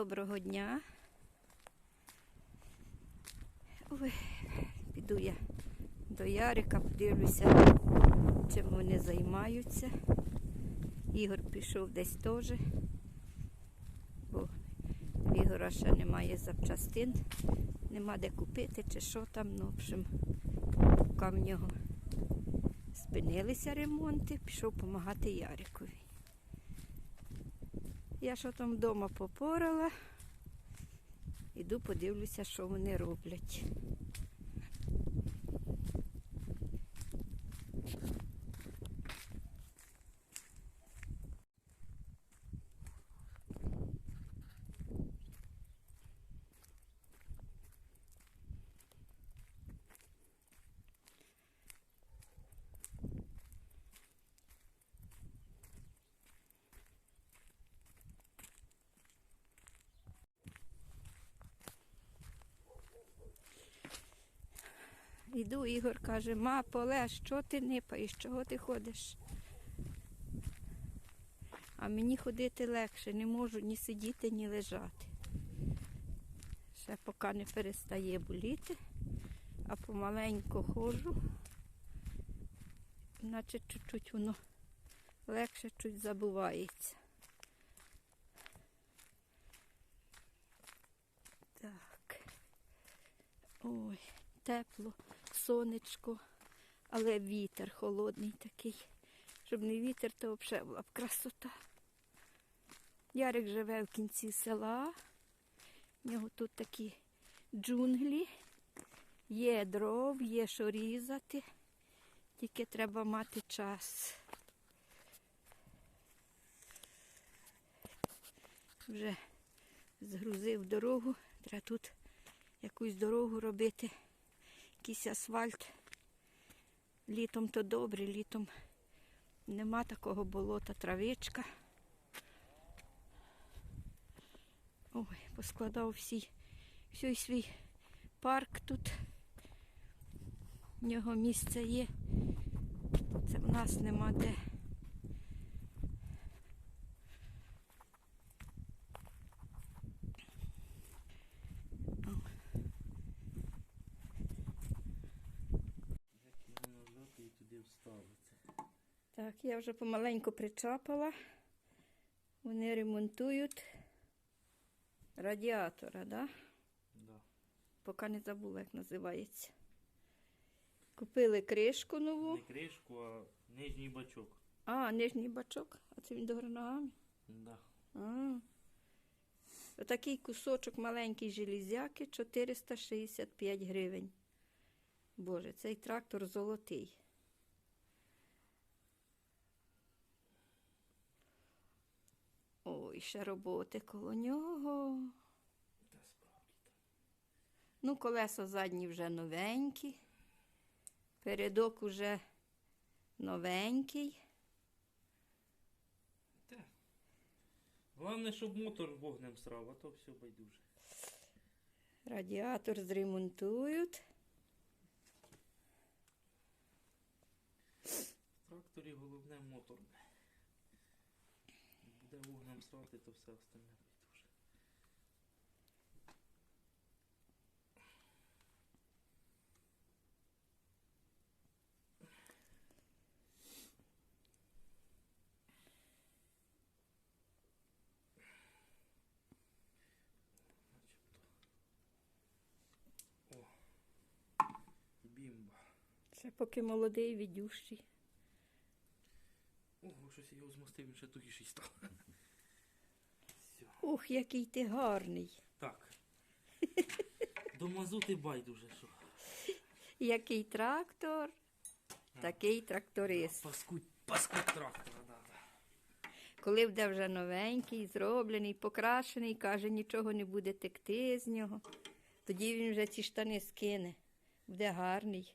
Доброго дня. Ой, піду я до Ярика, подивлюся, чим вони займаються. Ігор пішов десь теж, бо в Ігора ще немає запчастин, нема де купити чи що там. Ну, в общем, в нього спинилися ремонти, пішов допомагати Ярикові. Я що там вдома попорала. Іду подивлюся, що вони роблять. Іду, Ігор каже, ма, поле, що ти нипаєш, чого ти ходиш? А мені ходити легше, не можу ні сидіти, ні лежати. Ще поки не перестає боліти, а помаленьку ходжу, наче чуть-чуть воно легше чуть забувається. Так. Ой тепло, сонечко, але вітер холодний такий. Щоб не вітер, то взагалі була б красота. Ярик живе в кінці села. У нього тут такі джунглі, є дров, є що різати. Тільки треба мати час. Вже згрузив дорогу, треба тут якусь дорогу робити якийсь асфальт. Літом то добре, літом нема такого болота, травичка. Ой, поскладав всі, всій свій парк тут. В нього місце є. Це в нас нема де. Як його нажати і туди вставити. Так, я вже помаленьку причапала. Вони ремонтують радіатора, да? Да. Поки не забула, як називається. Купили кришку нову. Не кришку, а нижній бачок. А, нижній бачок, а це він догори ногами. Да. А. Отакий кусочок маленький железяки 465 гривень. Боже, цей трактор золотий. Ой, ще роботи коло нього. Ну, колеса задні вже новенькі. Передок уже новенький. Та. Головне, щоб мотор вогнем срав, а то все байдуже. Радіатор зремонтують. В тракторі головне мотор. Буде вогнем то все остальне байдуже. Начебто. О. Бімба. Ще поки молодий, відющий. Ого, щось я його змастив, він ще тугіший став. Ух, який ти гарний. Так. До мазути байдуже, що. Який трактор, такий тракторист. Паскудь, паскудь трактора, да, да. Коли буде вже новенький, зроблений, покрашений, каже, нічого не буде текти з нього. Тоді він вже ці штани скине. Буде гарний.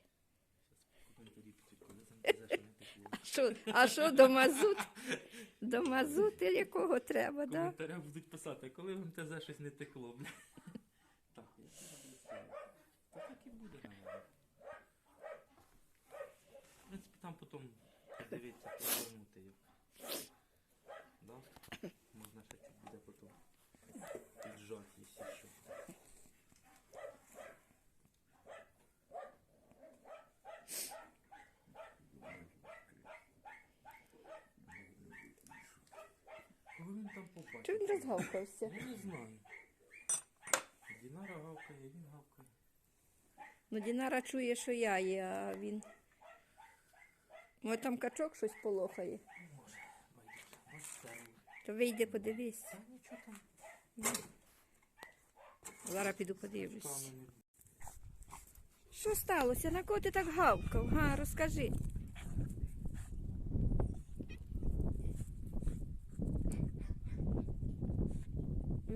А що, а що до мазут? До мазути якого треба, так? да? будуть писати, коли вам ТЗ щось не текло, бля. Так, я це буду. Та так і буде, мабуть. В принципі, там потім подивіться, повернути його. Да? Можна ще чуть буде потім піджати. отжать, если что. Кого Чого він розгавкався? Я не знаю. Дінара гавкає, він гавкає. Ну, Дінара чує, що я є, а він. Може там качок щось полохає. Може, байдуже. Ось це. То вийди, подивись. Та нічого там. Зараз піду подивлюсь. Що сталося? На кого ти так гавкав? Га, розкажи.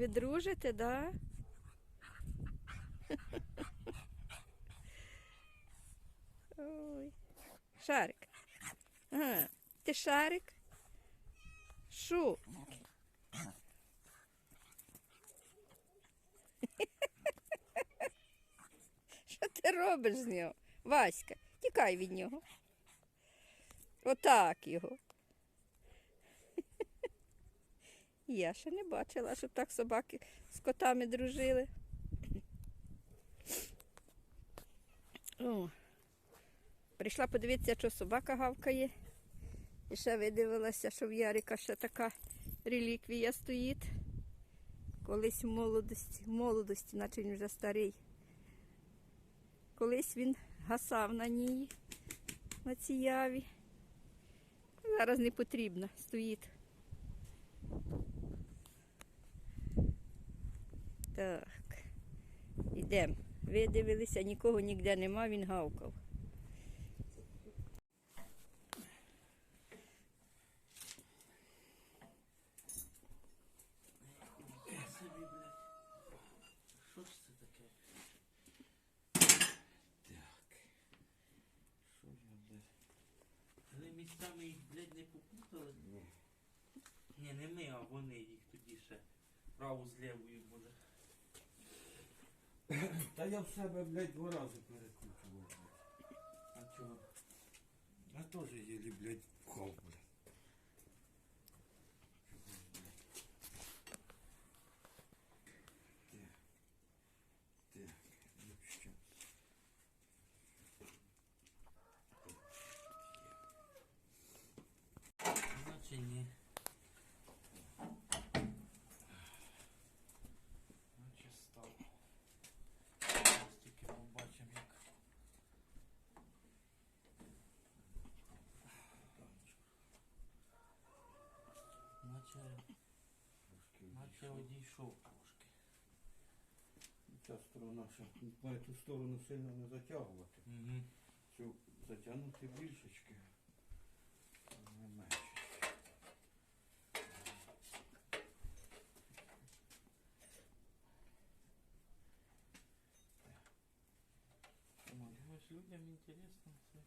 Ви дружите, да? Ой. Шарик. Ага. Ти шарик? Шу. Що ти робиш з нього? Васька, тікай від нього. Отак його. Я ще не бачила, щоб так собаки з котами дружили. О, прийшла подивитися, що собака гавкає. І ще видивилася, що в Ярика ще така реліквія стоїть. Колись в молодості, в молодості, наче він вже старий. Колись він гасав на ній, на цій яві. Зараз не потрібно, стоїть. Так, ідемо. Видивилися, нікого ніде нема, він гавкав. Що ж це таке? Так. Що я, блядь? Але місцями їх, блядь, не попутали? Ні. Ні, не ми, а вони їх тоді ще. Праву з лівою, може. Та я в себе, блядь, два рази перекручував. А чого? Я теж їлі, блядь, пхав, блядь. Так, так, Трошки наче відійшов. одійшов трошки. Ця сторона ще на цю сторону сильно не затягувати. Угу. Цю затягнути більшечки. а Не менше. Думаєш, людям інтересно це.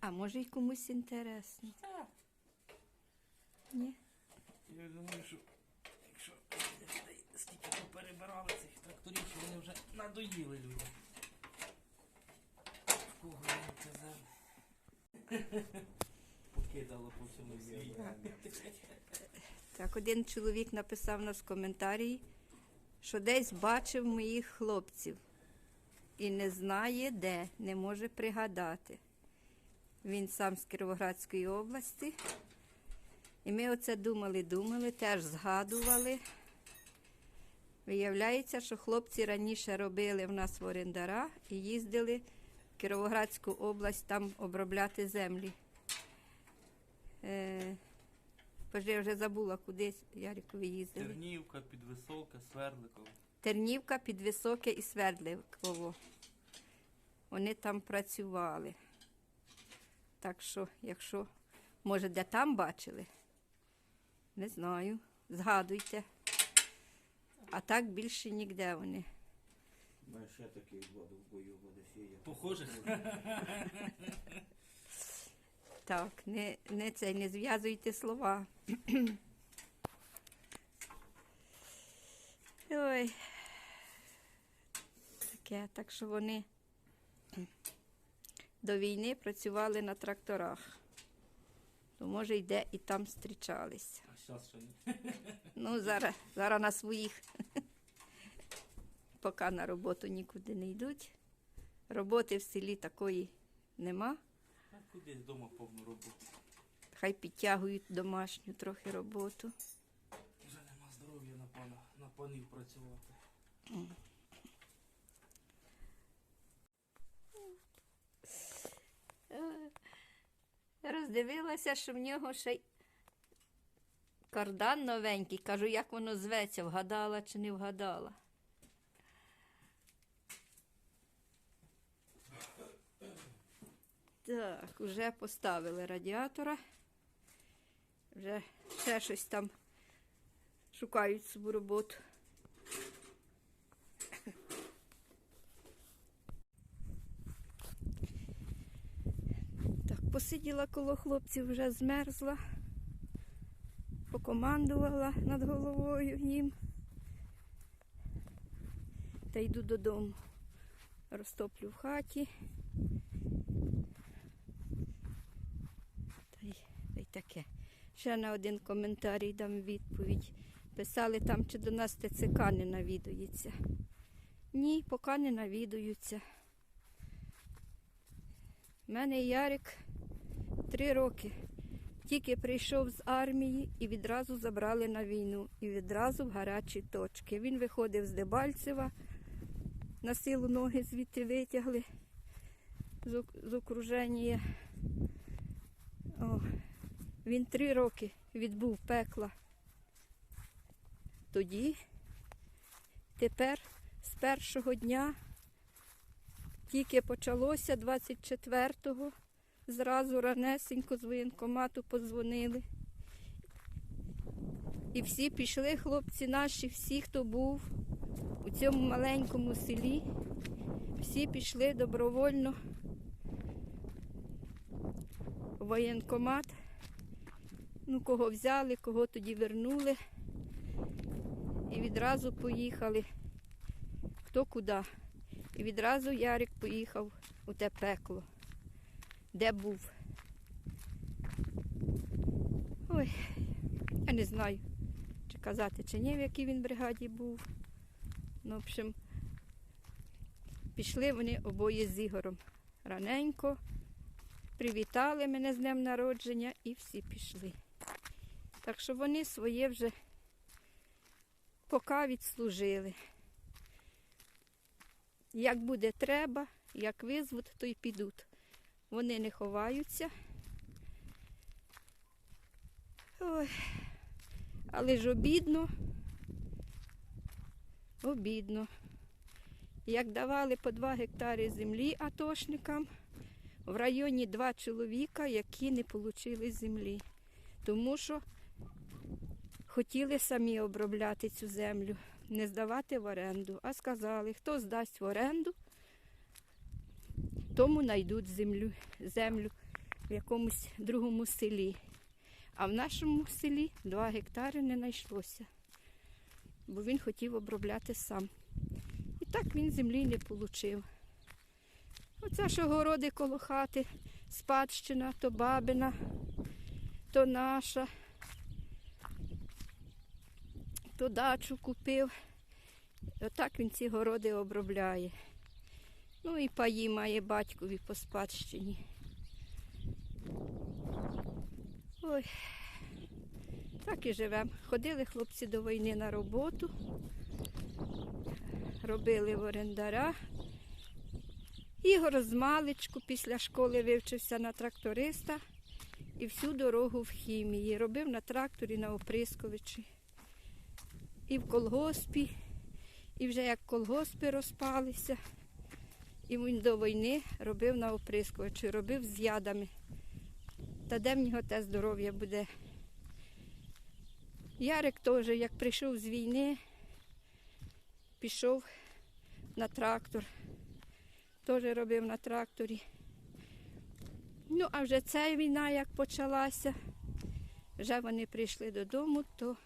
А може й комусь інтересно. Ні? Я думаю, що якщо людей скільки поперебирали цих тракторів, що вони вже надоїли людям. В кого я казав? Покидало по всьому світі. Так, один чоловік написав нас в коментарі, що десь бачив моїх хлопців і не знає де, не може пригадати. Він сам з Кіровоградської області. І ми оце думали, думали, теж згадували. Виявляється, що хлопці раніше робили в нас в орендарах і їздили в Кіровоградську область там обробляти землі. Е, я вже забула, куди Ярикові їздили. Тернівка, Підвисока, Свердликова. Тернівка, Підвисоке і Свердликово. Вони там працювали. Так що, якщо, може, де там бачили, не знаю. Згадуйте. А так більше ніде вони. У мене ще такий воду в бою в Одесі. Похоже? Так, не, не цей, не зв'язуйте слова. Ой. Таке, так що вони до війни працювали на тракторах. То може йде і там зустрічалися. Ще ні. Ну, зараз, зараз на своїх поки на роботу нікуди не йдуть. Роботи в селі такої нема. А куди вдома повну роботу? Хай підтягують домашню трохи роботу. Вже нема здоров'я на пана, на панів працювати. Е, Роздивилася, що в нього ще й кардан новенький. Кажу, як воно зветься, вгадала чи не вгадала. Так, вже поставили радіатора. Вже ще щось там шукають собі роботу. Так, посиділа коло хлопців, вже змерзла, покомандувала над головою їм. Та йду додому. Розтоплю в хаті. Та й, та й таке. Ще на один коментарій дам відповідь. Писали там, чи до нас ТЦК не навідується. Ні, поки не навідуються. У мене Ярик три роки. Тільки прийшов з армії і відразу забрали на війну. І відразу в гарячі точки. Він виходив з Дебальцева, на силу ноги звідти витягли з, окруження. О, він три роки відбув пекла. Тоді, тепер, з першого дня, тільки почалося 24-го, зразу ранесенько з воєнкомату подзвонили. І всі пішли, хлопці наші, всі, хто був у цьому маленькому селі, всі пішли добровольно в воєнкомат. Ну, кого взяли, кого тоді вернули. І відразу поїхали. Хто куди. І відразу Ярик поїхав у те пекло, де був. Ой, я не знаю, чи казати, чи ні, в якій він бригаді був. Ну, в общем, пішли вони обоє з Ігорем раненько, привітали мене з днем народження і всі пішли. Так що вони своє вже поки відслужили. Як буде треба, як визвуть, то й підуть. Вони не ховаються. Ой, але ж обідно. Обідно. Як давали по 2 гектари землі атошникам, в районі два чоловіка, які не отримали землі. Тому що хотіли самі обробляти цю землю, не здавати в оренду, а сказали, хто здасть в оренду, тому знайдуть землю, землю в якомусь другому селі. А в нашому селі 2 гектари не знайшлося, бо він хотів обробляти сам. І так він землі не отримав. Оце ж огороди коло хати, спадщина, то бабина, то наша то дачу купив. Отак він ці городи обробляє. Ну і паї має батькові по спадщині. Ой, так і живемо. Ходили хлопці до війни на роботу, робили в орендаря. Ігор з маличку після школи вивчився на тракториста і всю дорогу в хімії. Робив на тракторі на оприскувачі і в колгоспі, і вже як колгоспи розпалися. І він до війни робив на оприскувачі, робив з ядами. Та де в нього те здоров'я буде? Ярик теж, як прийшов з війни, пішов на трактор. Теж робив на тракторі. Ну, а вже ця війна як почалася, вже вони прийшли додому, то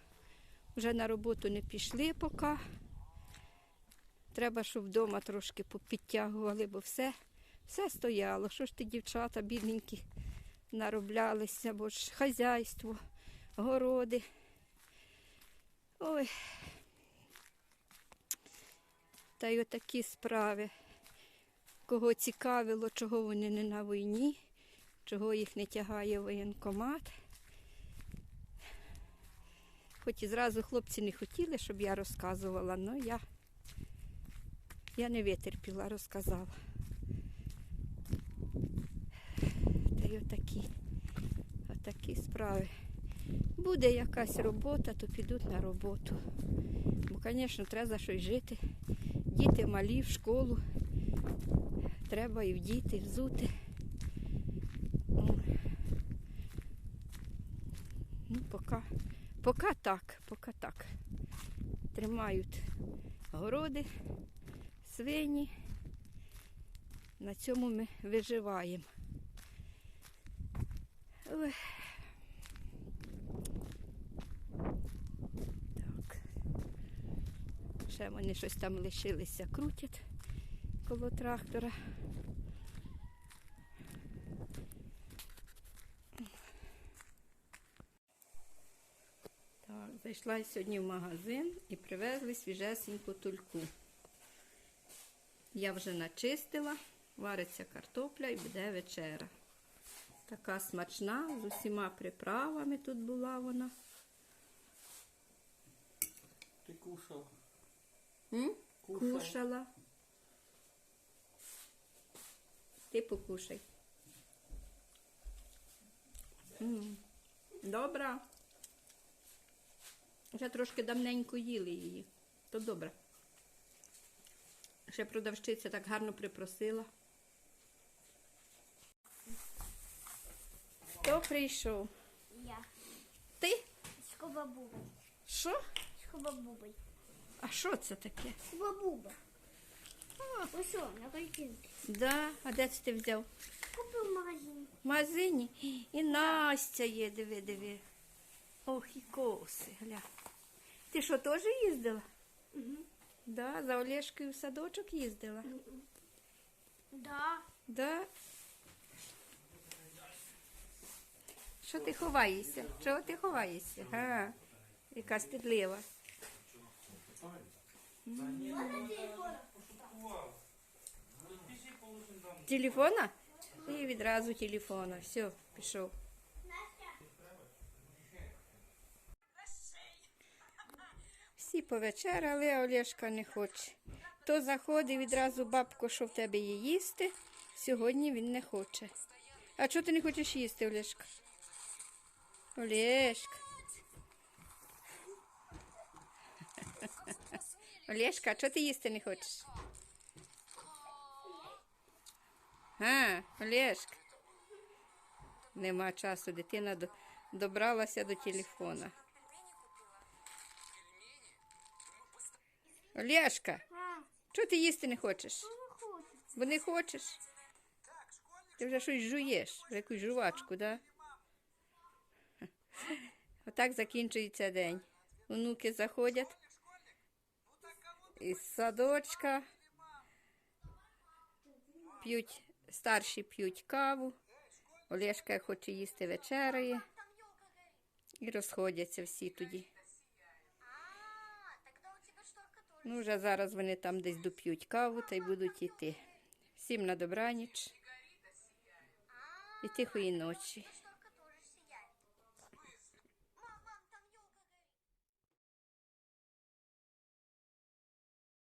вже на роботу не пішли поки. Треба, щоб вдома трошки попідтягували, бо все, все стояло. Що ж ти, дівчата, бідненькі, нароблялися, бо ж хазяйство, городи. Ой. Та й отакі справи. Кого цікавило, чого вони не на війні, чого їх не тягає воєнкомат. Хоч і зразу хлопці не хотіли, щоб я розказувала, але я, я не витерпіла, розказала. Та й отакі, отакі справи. Буде якась робота, то підуть на роботу. Бо, звісно, треба за щось жити. Діти малі в школу. Треба і вдіти, і взути. Ну, Ну, поки, поки так, поки так. Тримають городи, свині. На цьому ми виживаємо. Ой. Так. Ще вони щось там лишилися, крутять коло трактора. Так, зайшла я сьогодні в магазин і привезли свіжесеньку тульку. Я вже начистила, вариться картопля і буде вечера. Така смачна, з усіма приправами тут була вона. Ти. М? Кушав. Кушала. Ти покушай. М, Добра. Вже трошки давненько їли її. То добре. Ще продавщиця так гарно припросила. Хто прийшов? Я. Ти? Скобабуба. Що? Скобабубой. А що це таке? Скобабуба. Ось що, на картинці. Да, а де це ти взяв? Купив в магазині. В магазині. І Настя є, диви, диви. Ох, і коси, гля. Ти що, теж їздила? Угу. Да, за Олешкою в садочок їздила. Да. Да. Що ти ховаєшся? Чого ти ховаєшся? Га, яка стидлива. Телефона? І відразу телефона. Все, пішов. Всі повечеряли, Олешка не хоче. То заходить відразу бабко, що в тебе є їсти. Сьогодні він не хоче. А чого ти не хочеш їсти, Олешка? Олешка. Олешка, а чого ти їсти не хочеш? А, Олешка. Нема часу, дитина добралася до телефона. Олешка, чого ти їсти не хочеш? Бо не хочеш? Ти вже щось жуєш, якусь жувачку, да? Отак закінчується день. Онуки заходять із садочка, п'ють, старші п'ють каву, Олешка хоче їсти вечереє і розходяться всі тоді. Ну, вже зараз вони там десь доп'ють каву та й будуть йти. Всім на добраніч і тихої ночі.